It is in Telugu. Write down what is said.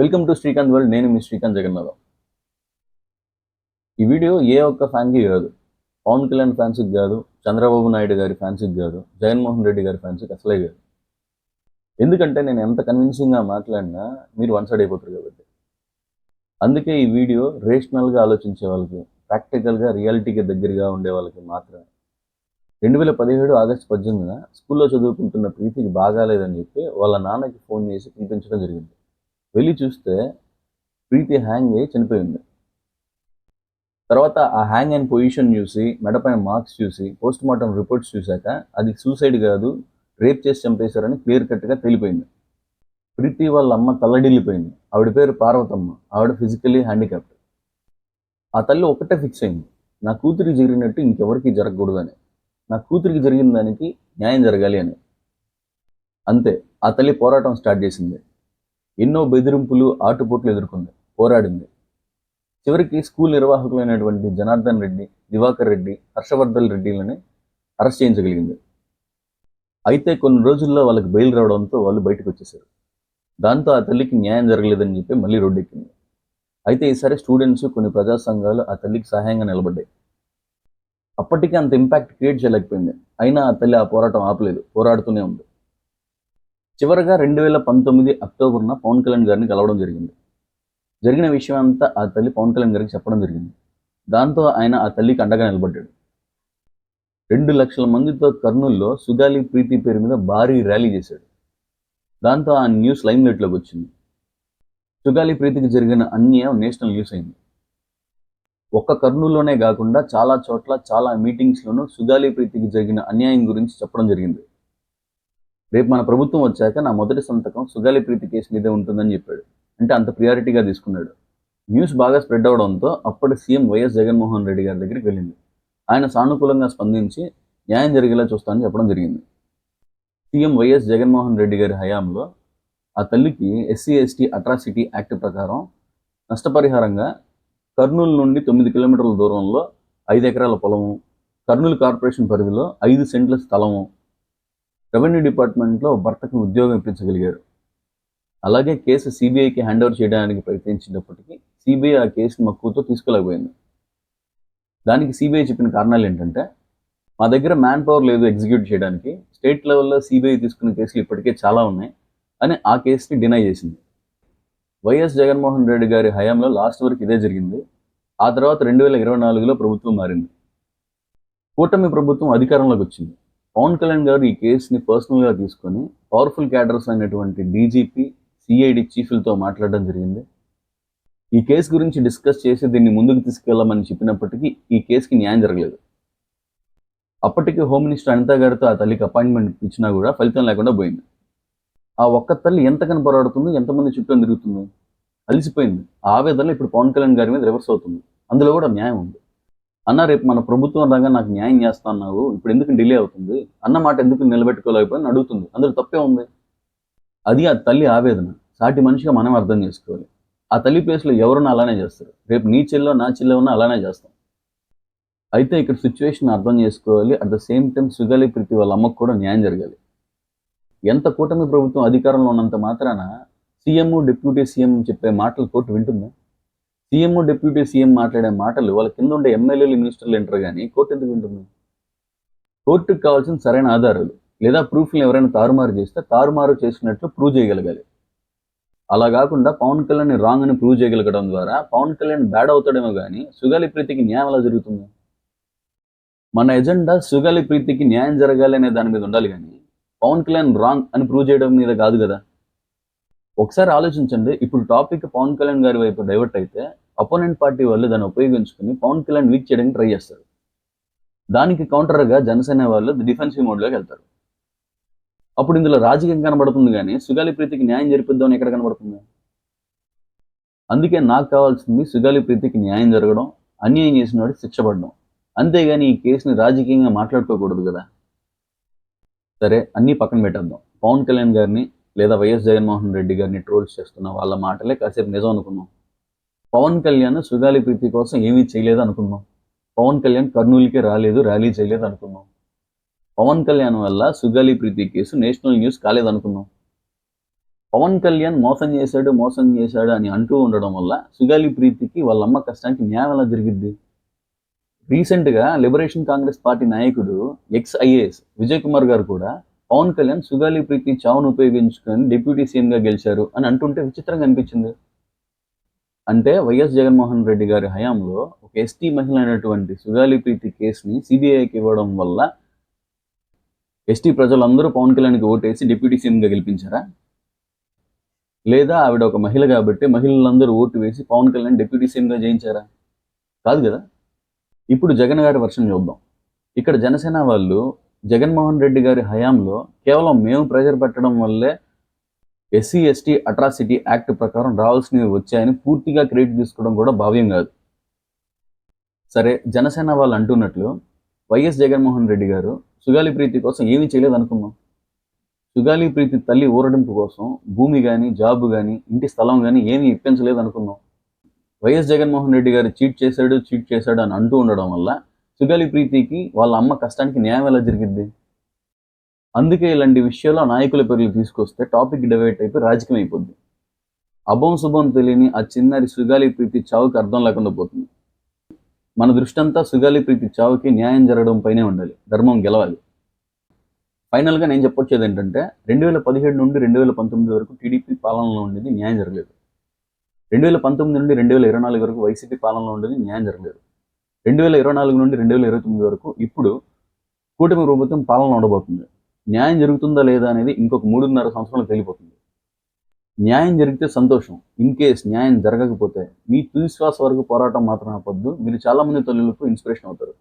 వెల్కమ్ టు శ్రీకాంత్ వరల్డ్ నేను మీ శ్రీకాంత్ జగన్నాథం. ఈ వీడియో ఏ ఒక్క ఫ్యాన్కి కాదు. పవన్ కళ్యాణ్ ఫ్యాన్స్కి కాదు చంద్రబాబు నాయుడు గారి ఫ్యాన్స్కి కాదు జగన్మోహన్ రెడ్డి గారి ఫ్యాన్స్కి అసలే కాదు. ఎందుకంటే నేను ఎంత కన్విన్సింగ్గా మాట్లాడినా మీరు వన్ సైడ్ అయిపోతారు కాబట్టి. అందుకే ఈ వీడియో రేషనల్గా ఆలోచించే వాళ్ళకి ప్రాక్టికల్గా రియాలిటీకి దగ్గరగా ఉండే వాళ్ళకి మాత్రమే. రెండు వేల పదిహేడు ఆగస్టు పద్దెనిమిదిన స్కూల్లో చదువుకుంటున్న ప్రీతికి బాగాలేదని చెప్పి వాళ్ళ నాన్నకి ఫోన్ చేసి పిలిపించడం జరిగింది. వెళ్ళి చూస్తే ప్రీతి హ్యాంగ్ అయ్యి చనిపోయింది. తర్వాత ఆ హ్యాంగ్ అయిన పొజిషన్ చూసి మెడపైన మార్క్స్ చూసి పోస్ట్ మార్టం రిపోర్ట్స్ చూశాక అది సూసైడ్ కాదు రేప్ చేసి చంపేశారని క్లియర్ కట్గా తేలిపోయింది. ప్రీతి వాళ్ళ అమ్మ తల్లడిల్లిపోయింది. ఆవిడ పేరు పార్వతమ్మ. ఆవిడ ఫిజికలీ హ్యాండిక్యాప్డ్ ఆ తల్లి ఒకటే ఫిక్స్ అయింది. నా కూతురికి జరిగినట్టు ఇంకెవరికి జరగకూడదు అని నా కూతురికి జరిగిన దానికి న్యాయం జరగాలి అని. అంతే. ఆ తల్లి పోరాటం స్టార్ట్ చేసింది. ఎన్నో బెదిరింపులు ఆటుపోట్లు ఎదుర్కొంది పోరాడింది. చివరికి స్కూల్ నిర్వాహకులైనటువంటి జనార్దన్ రెడ్డి దివాకర్ రెడ్డి హర్షవర్ధన్ రెడ్డిలని అరెస్ట్ చేయించగలిగింది. అయితే కొన్ని రోజుల్లో వాళ్ళకి బెయిల్ రావడంతో వాళ్ళు బయటకు వచ్చేసారు దాంతో ఆ తల్లికి న్యాయం జరగలేదని చెప్పి మళ్ళీ రోడ్డెక్కింది. అయితే ఈసారి స్టూడెంట్స్ కొన్ని ప్రజా సంఘాలు ఆ తల్లికి సహాయంగా నిలబడ్డాయి. అప్పటికే అంత ఇంపాక్ట్ క్రియేట్ చేయలేకపోయింది. అయినా ఆ తల్లి ఆ పోరాటం ఆపలేదు పోరాడుతూనే ఉంది. చివరగా రెండు వేల పంతొమ్మిది అక్టోబర్న పవన్ కళ్యాణ్ గారిని కలవడం జరిగింది. జరిగిన విషయం అంతా ఆ తల్లి పవన్ కళ్యాణ్ గారికి చెప్పడం జరిగింది. దాంతో ఆయన ఆ తల్లికి అండగా నిలబడ్డాడు. రెండు లక్షల మందితో కర్నూల్లో సుగాలి ప్రీతి పేరు మీద భారీ ర్యాలీ చేశాడు. దాంతో ఆ న్యూస్ లైమ్ లైట్లోకి వచ్చింది. సుగాలి ప్రీతికి జరిగిన అన్యాయం నేషనల్ న్యూస్ అయింది. ఒక్క కర్నూలులోనే కాకుండా చాలా చోట్ల చాలా మీటింగ్స్లోనూ సుగాలి ప్రీతికి జరిగిన అన్యాయం గురించి చెప్పడం జరిగింది. రేపు మన ప్రభుత్వం వచ్చాక నా మొదటి సంతకం సుగాలి ప్రీతి కేసు మీదే ఉంటుందని చెప్పాడు. అంటే అంత ప్రియారిటీగా తీసుకున్నాడు. న్యూస్ బాగా స్ప్రెడ్ అవడంతో అప్పటి సీఎం వైఎస్ జగన్మోహన్ రెడ్డి గారి దగ్గరికి వెళ్ళింది. ఆయన సానుకూలంగా స్పందించి న్యాయం జరిగేలా చూస్తానని చెప్పడం జరిగింది. సీఎం వైఎస్ జగన్మోహన్ రెడ్డి గారి హయాంలో ఆ తల్లికి ఎస్సీ ఎస్టీ అట్రాసిటీ యాక్ట్ ప్రకారం నష్టపరిహారంగా కర్నూలు నుండి తొమ్మిది కిలోమీటర్ల దూరంలో ఐదు ఎకరాల పొలము కర్నూలు కార్పొరేషన్ పరిధిలో ఐదు సెంట్ల స్థలము రెవెన్యూ డిపార్ట్మెంట్లో భర్తకు ఉద్యోగం ఇప్పించగలిగారు. అలాగే కేసు సిబిఐకి హ్యాండ్ ఓవర్ చేయడానికి ప్రయత్నించినప్పటికీ సిబిఐ ఆ కేసును మక్కువతో తీసుకోలేకపోయింది. దానికి సిబిఐ చెప్పిన కారణాలు ఏంటంటే మా దగ్గర మ్యాన్ పవర్ లేదు ఎగ్జిక్యూట్ చేయడానికి. స్టేట్ లెవెల్లో సిబిఐ తీసుకున్న కేసులు ఇప్పటికే చాలా ఉన్నాయి అని ఆ కేసుని డినై చేసింది. వైఎస్ జగన్మోహన్ రెడ్డి గారి హయాంలో లాస్ట్ వరకు ఇదే జరిగింది. ఆ తర్వాత రెండు వేల ఇరవై నాలుగులో ప్రభుత్వం మారింది. కూటమి ప్రభుత్వం అధికారంలోకి వచ్చింది. పవన్ కళ్యాణ్ గారు ఈ కేసుని పర్సనల్గా తీసుకొని పవర్ఫుల్ క్యాడర్స్ అనేటువంటి డీజీపీ సిఐడి చీఫ్లతో మాట్లాడడం జరిగింది. ఈ కేసు గురించి డిస్కస్ చేసి దీన్ని ముందుకు తీసుకెళ్ళామని చెప్పినప్పటికీ ఈ కేసుకి న్యాయం జరగలేదు. అప్పటికి హోమ్ మినిస్టర్ అనిత గారితో ఆ తల్లికి అపాయింట్మెంట్ ఇచ్చినా కూడా ఫలితం లేకుండా పోయింది. ఆ ఒక్క తల్లి ఎంతకని పోరాడుతుంది ఎంతమంది చుట్టూ తిరుగుతుంది? అలిసిపోయింది. ఆ ఆవేదన ఇప్పుడు పవన్ కళ్యాణ్ గారి మీద రివర్స్ అవుతుంది. అందులో కూడా న్యాయం ఉంది. అన్న రేపు మన ప్రభుత్వం రంగా నాకు న్యాయం చేస్తున్నావు ఇప్పుడు ఎందుకు డిలే అవుతుంది? అన్న మాట ఎందుకు నిలబెట్టుకోలేకపోయినా అడుగుతుంది. అందులో తప్పే ఉంది. అది ఆ తల్లి ఆవేదన. సాటి మనిషిగా మనం అర్థం చేసుకోవాలి. ఆ తల్లి ప్లేస్లో ఎవరున్నా అలానే చేస్తారు. రేపు నీ చెల్లో నా చెల్లో ఉన్నా అలానే చేస్తాం. అయితే ఇక్కడ సిచ్యువేషన్ అర్థం చేసుకోవాలి. At the same time Sugali Preethi వాళ్ళ అమ్మకు కూడా న్యాయం జరగాలి. ఎంత కూటమి ప్రభుత్వం అధికారంలో ఉన్నంత మాత్రాన సీఎం డిప్యూటీ సీఎం చెప్పే మాటలు కోర్టు వింటుందా? సీఎం డిప్యూటీ సీఎం మాట్లాడే మాటలు వాళ్ళ కింద ఉండే ఎమ్మెల్యేలు మినిస్టర్లు ఎంటర్ కానీ కోర్టు ఎందుకు వింటుంది కోర్టుకు కావాల్సిన సరైన ఆధారాలు లేదా ప్రూఫ్లు ఎవరైనా తారుమారు చేస్తే తారుమారు చేసినట్లు ప్రూవ్ చేయగలగాలి. అలా కాకుండా పవన్ కళ్యాణ్ రాంగ్ అని ప్రూవ్ చేయగలగడం ద్వారా పవన్ కళ్యాణ్ బ్యాడ్ అవుతాడేమో కానీ సుగాలి ప్రీతికి న్యాయం ఎలా జరుగుతుంది? మన ఎజెండా సుగాలి ప్రీతికి న్యాయం జరగాలి అనే దాని మీద ఉండాలి కానీ పవన్ కళ్యాణ్ రాంగ్ అని ప్రూవ్ చేయడం మీద కాదు కదా? ఒకసారి ఆలోచించండి. ఇప్పుడు టాపిక్ పవన్ కళ్యాణ్ గారి వైపు డైవర్ట్ అయితే అపోనెంట్ పార్టీ వాళ్ళు దాన్ని ఉపయోగించుకుని పవన్ కళ్యాణ్ వీక్ చేయడానికి ట్రై చేస్తారు. దానికి కౌంటర్గా జనసేన వాళ్ళు డిఫెన్సివ్ మోడ్లోకి వెళ్తారు. అప్పుడు ఇందులో రాజకీయం కనబడుతుంది కానీ సుగాలి ప్రీతికి న్యాయం జరిపిద్దామని ఎక్కడ కనబడుతుంది? అందుకే నాకు కావాల్సింది సుగాలి ప్రీతికి న్యాయం జరగడం అన్యాయం చేసిన వాడికి శిక్ష పడడం. అంతేగాని ఈ కేసుని రాజకీయంగా మాట్లాడుకోకూడదు కదా. సరే అన్నీ పక్కన పెట్టేద్దాం. పవన్ కళ్యాణ్ గారిని లేదా వైఎస్ జగన్మోహన్ రెడ్డి గారిని ట్రోల్స్ చేస్తున్న వాళ్ళ మాటలే కాసేపు నిజం అనుకున్నాం పవన్ కళ్యాణ్ సుగాలి ప్రీతి కోసం ఏమీ చేయలేదు అనుకున్నాం. పవన్ కళ్యాణ్ కర్నూలుకి రాలేదు ర్యాలీ చేయలేదు అనుకున్నాం. పవన్ కళ్యాణ్ వల్ల Sugali Preethi case national news కాలేదనుకున్నాం Pawan Kalyan మోసం చేశాడు మోసం చేశాడు అని అంటూ ఉండడం వల్ల సుగాలి ప్రీతికి వాళ్ళ అమ్మ కష్టానికి న్యాయం ఎలా జరిగిద్ది? రీసెంట్గా లిబరేషన్ కాంగ్రెస్ పార్టీ నాయకుడు ఎక్స్ ఐఏఎస్ విజయ్ కుమార్ గారు కూడా పవన్ కళ్యాణ్ సుగాలి ప్రీతి చావును ఉపయోగించుకొని డిప్యూటీ సీఎంగా గెలిచారు అని అంటుంటే విచిత్రంగా అనిపించింది. అంటే వైఎస్ జగన్మోహన్ రెడ్డి గారి హయాంలో ఒక ఎస్టీ మహిళ అయినటువంటి సుగాలి ప్రీతి కేసుని సిబిఐకి ఇవ్వడం వల్ల ఎస్టీ ప్రజలందరూ పవన్ కళ్యాణ్కి ఓటేసి డిప్యూటీ సీఎంగా గెలిపించారా? లేదా ఆవిడ ఒక మహిళ కాబట్టి మహిళలందరూ ఓటు వేసి పవన్ కళ్యాణ్ డిప్యూటీ సీఎంగా జయించారా? కాదు కదా. ఇప్పుడు జగన్ గారి వర్షం చూద్దాం. ఇక్కడ జనసేన వాళ్ళు జగన్మోహన్ రెడ్డి గారి హయాంలో కేవలం మేము ప్రెజర్ పెట్టడం వల్లే ఎస్సీ ఎస్టీ అట్రాసిటీ యాక్ట్ ప్రకారం రావాల్సినవి వచ్చాయని పూర్తిగా క్రెడిట్ తీసుకోవడం కూడా భావ్యం కాదు. సరే జనసేన వాళ్ళు అంటున్నట్లు వైఎస్ జగన్మోహన్ రెడ్డి గారు సుగాలి ప్రీతి కోసం ఏమీ చేయలేదు అనుకున్నాం సుగాలి ప్రీతి తల్లి ఊరడింపు కోసం భూమి కానీ జాబ్ కానీ ఇంటి స్థలం కానీ ఏమీ ఇప్పించలేదు అనుకున్నాం వైఎస్ జగన్మోహన్ రెడ్డి గారు చీట్ చేశాడు చీట్ చేశాడు అని అంటూ ఉండడం వల్ల సుగాలి ప్రీతికి వాళ్ళ అమ్మ కష్టానికి న్యాయం ఎలా జరిగిద్ది? అందుకే ఇలాంటి విషయాల్లో నాయకుల పేర్లు తీసుకొస్తే టాపిక్ డివైట్ అయిపోయి రాజకీయం అయిపోద్ది. అభం శుభం తెలియని ఆ చిన్నారి సుగాలి ప్రీతి చావుకి అర్థం లేకుండా పోతుంది. మన దృష్టి అంతా సుగాలి ప్రీతి చావుకి న్యాయం జరగడం పైనే ఉండాలి. ధర్మం గెలవాలి. ఫైనల్గా నేను చెప్పొచ్చేది ఏంటంటే రెండు వేల పదిహేడు నుండి రెండు వేల పంతొమ్మిది వరకు టీడీపీ పాలనలో ఉండేది న్యాయం జరగలేదు. రెండు వేల పంతొమ్మిది నుండి రెండు వేల ఇరవై నాలుగు వరకు వైసీపీ పాలనలో ఉండేది న్యాయం జరగలేదు. రెండు వేల ఇరవై నాలుగు నుండి రెండు వేల ఇరవై తొమ్మిది వరకు ఇప్పుడు కూటమి ప్రభుత్వం పాలన ఉండబోతుంది. న్యాయం జరుగుతుందా లేదా అనేది ఇంకొక మూడున్నర సంవత్సరాలు తెలిపోతుంది. న్యాయం జరిగితే సంతోషం. ఇన్ కేస్ న్యాయం జరగకపోతే మీ తుది శ్వాస వరకు పోరాటం మాత్రం ఆపొద్దు. మీరు చాలా మంది తల్లులకు ఇన్స్పిరేషన్ అవుతారు.